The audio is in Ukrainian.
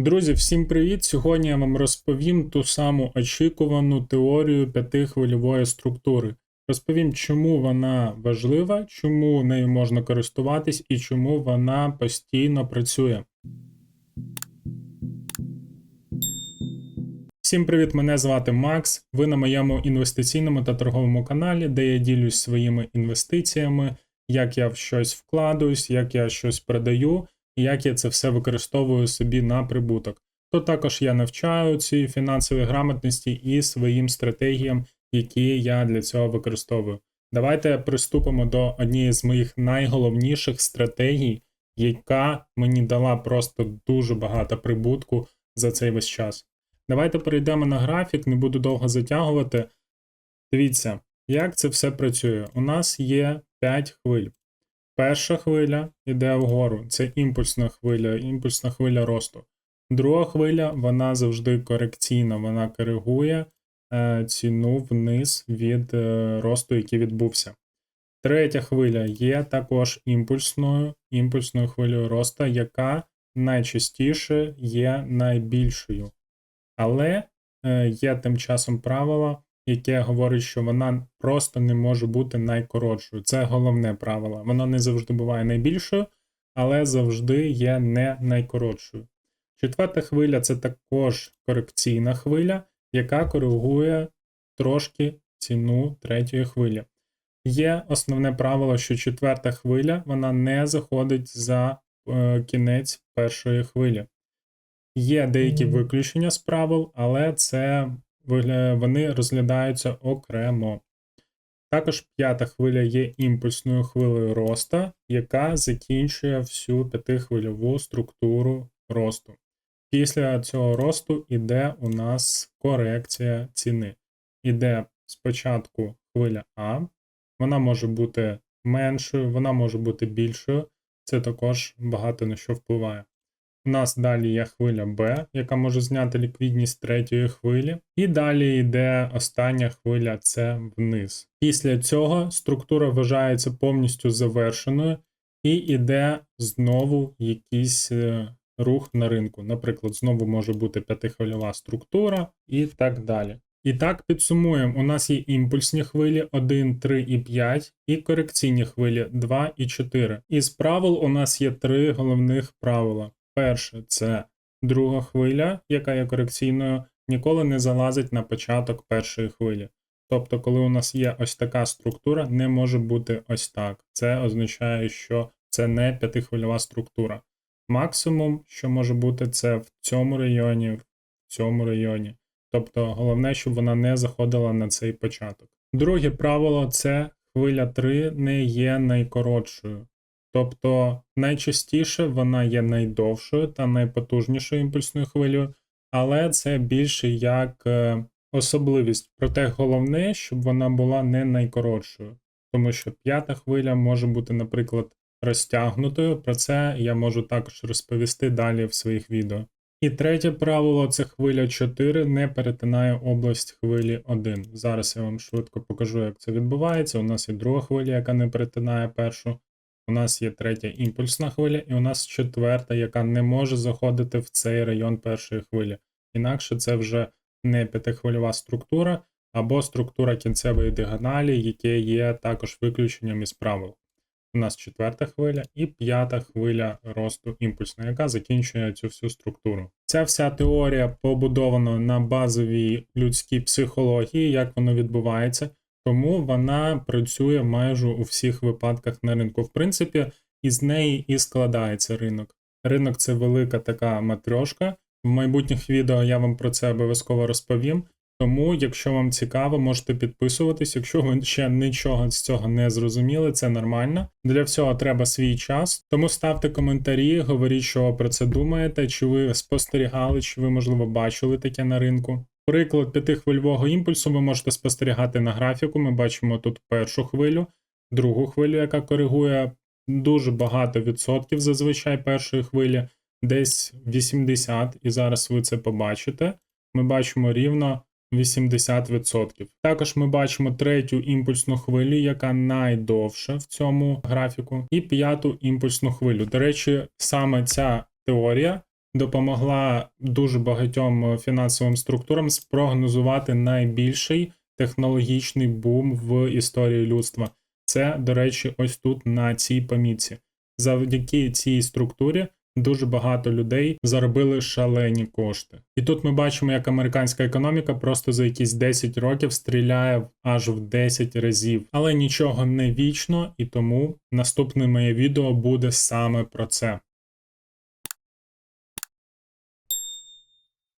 Друзі, всім привіт! Сьогодні я вам розповім ту саму очікувану теорію п'ятихвильової структури. Розповім, чому вона важлива, чому нею можна користуватись і чому вона постійно працює. Всім привіт! Мене звати Макс. Ви на моєму інвестиційному та торговому каналі, де я ділюсь своїми інвестиціями, як я в щось вкладуюсь, як я щось продаю як я це все використовую собі на прибуток. То також я навчаю цій фінансовій грамотності і своїм стратегіям, які я для цього використовую. Давайте приступимо до однієї з моїх найголовніших стратегій, яка мені дала просто дуже багато прибутку за цей весь час. Давайте перейдемо на графік, не буду довго затягувати. Дивіться, як це все працює. У нас є 5 хвиль. Перша хвиля йде вгору, це імпульсна хвиля, імпульсна хвиля росту. Друга хвиля, вона завжди корекційна, вона коригує е, ціну вниз від е, росту, який відбувся. Третя хвиля є також імпульсною, імпульсною хвилею росту, яка найчастіше є найбільшою. Але е, є тим часом правило, яке говорить, що вона просто не може бути найкоротшою. Це головне правило. Воно не завжди буває найбільшою, але завжди є не найкоротшою. Четверта хвиля це також корекційна хвиля, яка коригує трошки ціну третьої хвилі. Є основне правило, що четверта хвиля вона не заходить за е, кінець першої хвилі. Є деякі виключення з правил, але це вони розглядаються окремо. Також п'ята хвиля є імпульсною хвилею роста, яка закінчує всю п'ятихвильову структуру росту. Після цього росту іде у нас корекція ціни. Іде спочатку хвиля А, вона може бути меншою, вона може бути більшою. Це також багато на що впливає. У нас далі є хвиля Б, яка може зняти ліквідність третьої хвилі. І далі йде остання хвиля С вниз. Після цього структура вважається повністю завершеною і йде знову якийсь е, рух на ринку. Наприклад, знову може бути п'ятихвильова структура і так далі. І так підсумуємо: у нас є імпульсні хвилі 1, 3 і 5, і корекційні хвилі 2 і 4. Із правил у нас є три головних правила. Перше це друга хвиля, яка є корекційною, ніколи не залазить на початок першої хвилі. Тобто, коли у нас є ось така структура, не може бути ось так. Це означає, що це не п'ятихвильова структура. Максимум, що може бути, це в цьому районі, в цьому районі. Тобто, головне, щоб вона не заходила на цей початок. Друге правило це хвиля 3 не є найкоротшою. Тобто найчастіше вона є найдовшою та найпотужнішою імпульсною хвилею, але це більше як е, особливість. Проте головне, щоб вона була не найкоротшою, тому що п'ята хвиля може бути, наприклад, розтягнутою. Про це я можу також розповісти далі в своїх відео. І третє правило це хвиля 4 не перетинає область хвилі 1. Зараз я вам швидко покажу, як це відбувається. У нас є друга хвиля, яка не перетинає першу. У нас є третя імпульсна хвиля, і у нас четверта, яка не може заходити в цей район першої хвилі. Інакше це вже не п'ятихвильова структура або структура кінцевої діагоналі, яке є також виключенням із правил. У нас четверта хвиля і п'ята хвиля росту імпульсна, яка закінчує цю всю структуру. Ця вся теорія побудована на базовій людській психології, як воно відбувається. Тому вона працює майже у всіх випадках на ринку. В принципі, із неї і складається ринок. Ринок це велика така матрьошка. В майбутніх відео я вам про це обов'язково розповім. Тому, якщо вам цікаво, можете підписуватись. Якщо ви ще нічого з цього не зрозуміли, це нормально. Для всього треба свій час. Тому ставте коментарі, говоріть, що ви про це думаєте, чи ви спостерігали, чи ви, можливо, бачили таке на ринку. Приклад п'ятихвильового імпульсу ви можете спостерігати на графіку. Ми бачимо тут першу хвилю, другу хвилю, яка коригує дуже багато відсотків зазвичай першої хвилі, десь 80, і зараз ви це побачите. Ми бачимо рівно 80%. Також ми бачимо третю імпульсну хвилю, яка найдовша в цьому графіку, і п'яту імпульсну хвилю. До речі, саме ця теорія допомогла дуже багатьом е, фінансовим структурам спрогнозувати найбільший технологічний бум в історії людства. Це, до речі, ось тут на цій помітці. Завдяки цій структурі дуже багато людей заробили шалені кошти. І тут ми бачимо, як американська економіка просто за якісь 10 років стріляє аж в 10 разів. Але нічого не вічно, і тому наступне моє відео буде саме про це.